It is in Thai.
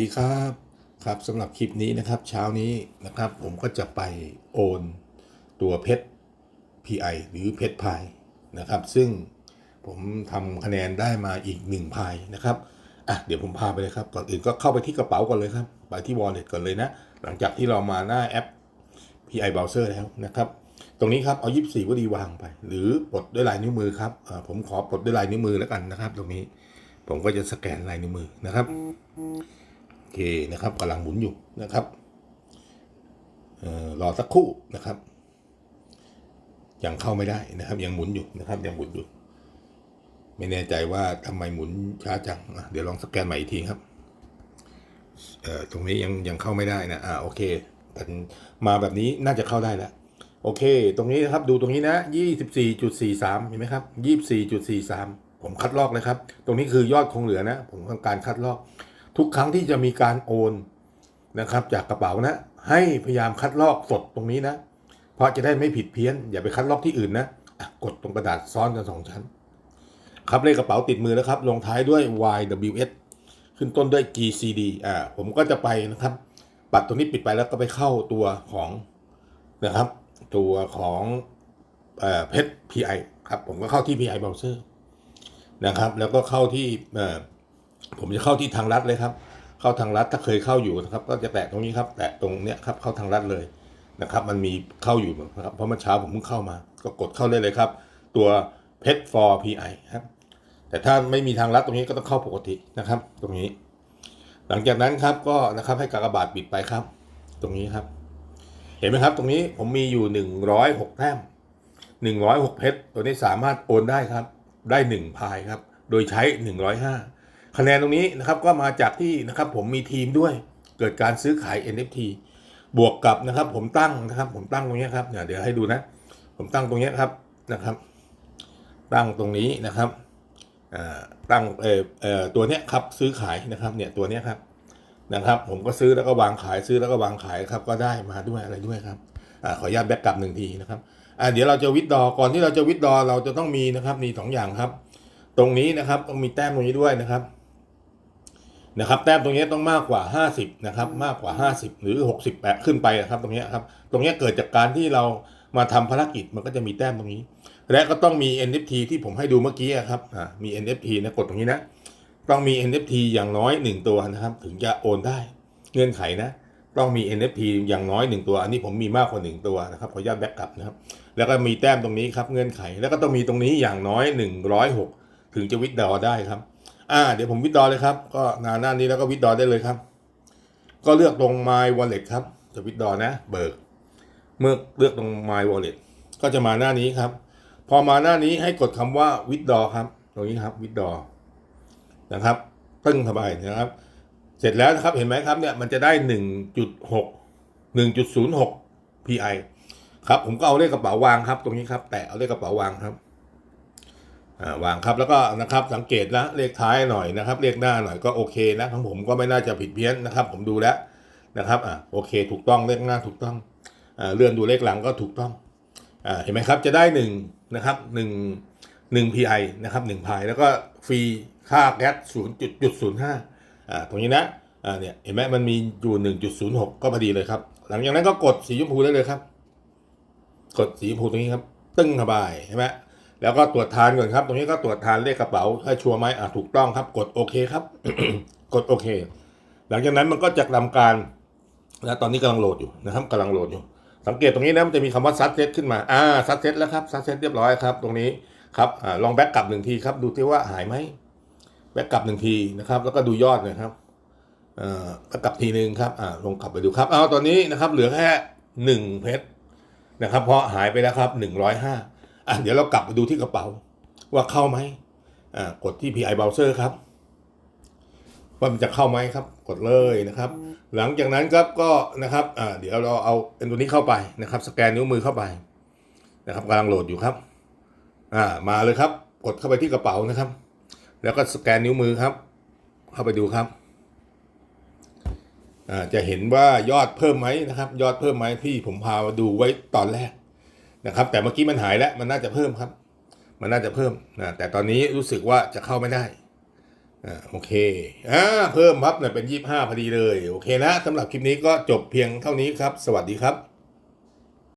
ดีครับครับสำหรับคลิปนี้นะครับ เช้านี้นะครับ ผมก็จะไปโอนตัวเพชร PI หรือเพชรพายนะครับ ซึ่งผมทำคะแนนได้มาอีกหนึ่งพายนะครับอะเดี๋ยวผมพาไปเลยครับ ก่อนอื่นก็เข้าไปที่กระเป๋าก่อนเลยครับ ไปที่ wallet ก่อนเลยนะ หลังจากที่เรามาหน้าแอป PI Browser แล้วนะครับ ตรงนี้ครับเอา 24วดีวางไป หรือปลดด้วยลายนิ้วมือครับผมขอปลดด้วยลายนิ้วมือแล้วกันนะครับ ตรงนี้ผมก็จะสแกนลายนิ้วมือนะครับ เคนะครับกำลังหมุนอยู่นะครับเอ่อรอสักครู่นะครับ ยังเข้าไม่ได้นะครับ ยังหมุนอยู่นะครับ ยังหมุนอยู่ ไม่แน่ใจว่าทำไมหมุนช้าจังเดี๋ยวลองสแกนใหม่อีกทีครับตรงนี้ยังยังเข้าไม่ได้นะอ่าโอเคแต่มาแบบนี้น่าจะเข้าได้แล้วโอเค ตรงนี้นะครับดูตรงนี้นะ24.43 เห็นไหมครับ 24.43 ผมคัดลอกเลยครับ ตรงนี้คือยอดคงเหลือนะ ผมทำการคัดลอก ทุกครั้งที่จะมีการโอนนะครับ จากกระเป๋านะ ให้พยายามคัดลอกสดตรงนี้นะ เพราะจะได้ไม่ผิดเพี้ยน อย่าไปคัดลอกที่อื่นนะะกดตรงกระดาษซ้อนกันสองชั้น ครับเลขกระเป๋าติดมือแล้วครับ ลงท้ายด้วย YWS ขึ้นต้นด้วย GCD อ่าผมก็จะไปนะครับปัดตรงนี้ปิดไปแล้วก็ไปเข้าตัวของนะครับ ตัวของเอ่อเพชร PI ครับผมก็เข้าที่ PI Browser นะครับ แล้วก็เข้าที่เอ่อ ผมจะเข้าที่ทางลัดเลยครับ เข้าทางลัดถ้าเคยเข้าอยู่นะครับ ก็จะแตะตรงนี้ครับ แตะตรงเนี้ยครับเข้าทางลัดเลยนะครับ มันมีเข้าอยู่นะครับเพราะเมื่อเช้าผมเพิ่งเข้ามา ก็กดเข้าได้เลยครับ ตัวเพชร for PI ครับแต่ถ้าไม่มีทางลัดตรงนี้ก็ต้องเข้าปกตินะครับ ตรงนี้ หลังจากนั้นครับก็นะครับให้กากบาทปิดไปครับ ตรงนี้ครับ เห็นไหมครับ ตรงนี้ผมมีอยู่106แต้ม106เพชรตัวนี้สามารถโอนได้ครับ ได้1พายครับ โดยใช้105 คะแนนตรงนี้นะครับก็มาจากที่นะครับผมมีทีมด้วยเกิดการซื้อขาย NFT บวกกับนะครับ ผมตั้งนะครับ ผมตั้งตรงนี้ครับเนี่ยเดี๋ยวให้ดูนะ ผมตั้งตรงนี้ครับนะครับ ตั้งตรงนี้นะครับอ่าตั้งเออเออตัวเนี้ยครับซื้อขายนะครับเนี่ยตัวเนี้ยครับนะครับ ผมก็ซื้อแล้วก็วางขายซื้อแล้วก็วางขายครับก็ได้มาด้วยอะไรด้วยครับอ่าขออนุญาตแบ็กกลับหนึ่งทีนะครับอ่าเดี๋ยวเราจะวิดดอก่อนที่เราจะวิดดอเราจะต้องมีนะครับมีสองอย่างครับ ตรงนี้นะครับต้องมีแต้มตรงนี้ด้วยนะครับ นะครับแต้มตรงนี้ต้องมากกว่า 50นะครับมากกว่า 50 หรือ 60แปะขึ้นไปนะครับตรงนี้ครับตรงนี้เกิดจากการที่เรามาทำภารกิจมันก็จะมีแต้มตรงนี้ และก็ต้องมี NFT ที่ผมให้ดูเมื่อกี้อะครับอ่ามี NFT นะกดตรงนี้นะ ต้องมี NFT อย่างน้อย 1 ตัวนะครับ ถึงจะโอนได้เงื่อนไขนะ ต้องมี NFT อย่างน้อย 1 ตัว อันนี้ผมมีมากกว่า 1 ตัวนะครับขออนุญาตแบ็กกลับนะครับ แล้วก็มีแต้มตรงนี้ครับเงื่อนไข แล้วก็ต้องมีตรงนี้อย่างน้อย 106 ถึงจะวิดดอได้ครับ อ่าเดี๋ยวผมวิดดอเลยครับ ก็หน้าหน้านี้แล้วก็วิดดอได้เลยครับ ก็เลือกตรง My Wallet ครับ จะวิดดอนะ เบิก เมื่อเลือกตรง My Wallet ก็จะมาหน้านี้ครับ พอมาหน้านี้ให้กดคำว่า withdraw ครับ ตรงนี้ครับ withdraw นะครับตึ้งเข้าไปนะครับ เสร็จแล้วนะครับเห็นไหมครับเนี่ยมันจะได้ 1.6 1.06 pi ครับ ผมก็เอาเลขกระเป๋าวางครับ ตรงนี้ครับ แตะเอาเลขกระเป๋าวางครับ วางครับแล้วก็นะครับสังเกตนะเลขท้ายหน่อยนะครับเลขหน้าหน่อยก็โอเคนะของผมก็ไม่น่าจะผิดเพี้ยนนะครับ ผมดูแล้วนะครับอ่าโอเค ถูกต้องเลขหน้าถูกต้องอ่าเลื่อนดูเลขหลังก็ถูกต้องอ่าเห็นไหมครับจะได้หนึ่งนะครับหนึ่งหนึ่ง pi นะครับหนึ่งพายแล้วก็ฟรีค่าแก๊สศูนย์จุดจุดศูนย์ห้าอ่าตรงนี้นะอ่าเนี่ยเห็นไหมมันมีอยู่หนึ่งจุดศูนย์หกก็พอดีเลยครับ หลังจากนั้นก็กดสีชมพูได้เลยครับ กดสีชมพูตรงนี้ครับ ตึ้งเข้าไปเห็นไหม แล้วก็ตรวจทานก่อนครับ ตรงนี้ก็ตรวจทานเลขกระเป๋าให้ชัวร์ไหมอ่าถูกต้องครับ กดโอเคครับ กดโอเค หลังจากนั้นมันก็จะทำการนะตอนนี้กำลังโหลดอยู่นะครับกำลังโหลดอยู่ สังเกตตรงนี้นะมันจะมีคำว่าซัดเซตขึ้นมาอ่าซัดเซตแล้วครับซัดเซตเรียบร้อยครับ ตรงนี้ครับอ่าลองแบ็กกลับหนึ่งทีครับ ดูที่ว่าหายไหมแบ็กกลับหนึ่งทีนะครับ แล้วก็ดูยอดหนะครับอ่อแบ็กกลับทีหนึ่งครับอ่าลงกลับไปดูครับเอาตอนนี้นะครับ เหลือแค่หนึ่งเพชรนะครับ เพราะหายไปแล้วครับหนึ่งร้อยห้า อะเดี๋ยวเรากลับไปดูที่กระเป๋า ว่าเข้าไหมอ่ากดที่ PI Browser ครับว่ามันจะเข้าไหมครับ กดเลยนะครับ หลังจากนั้นครับก็นะครับอ่าเดี๋ยวเราเอาเป็นตัวนี้เข้าไปนะครับ สแกนนิ้วมือเข้าไปนะครับกำลังโหลดอยู่ครับอ่ามาเลยครับ กดเข้าไปที่กระเป๋านะครับ แล้วก็สแกนนิ้วมือครับ เข้าไปดูครับอ่าจะเห็นว่ายอดเพิ่มไหมนะครับ ยอดเพิ่มไหมที่ผมพามาดูไว้ตอนแรก นะครับ แต่เมื่อกี้มันหายแล้วมันน่าจะเพิ่มครับ มันน่าจะเพิ่มนะแต่ตอนนี้รู้สึกว่าจะเข้าไม่ได้อ่าโอเคอ่าเพิ่มครับเนี่ยเป็นยี่ห้าพอดีเลย โอเคนะสำหรับคลิปนี้ก็จบเพียงเท่านี้ครับ สวัสดีครับ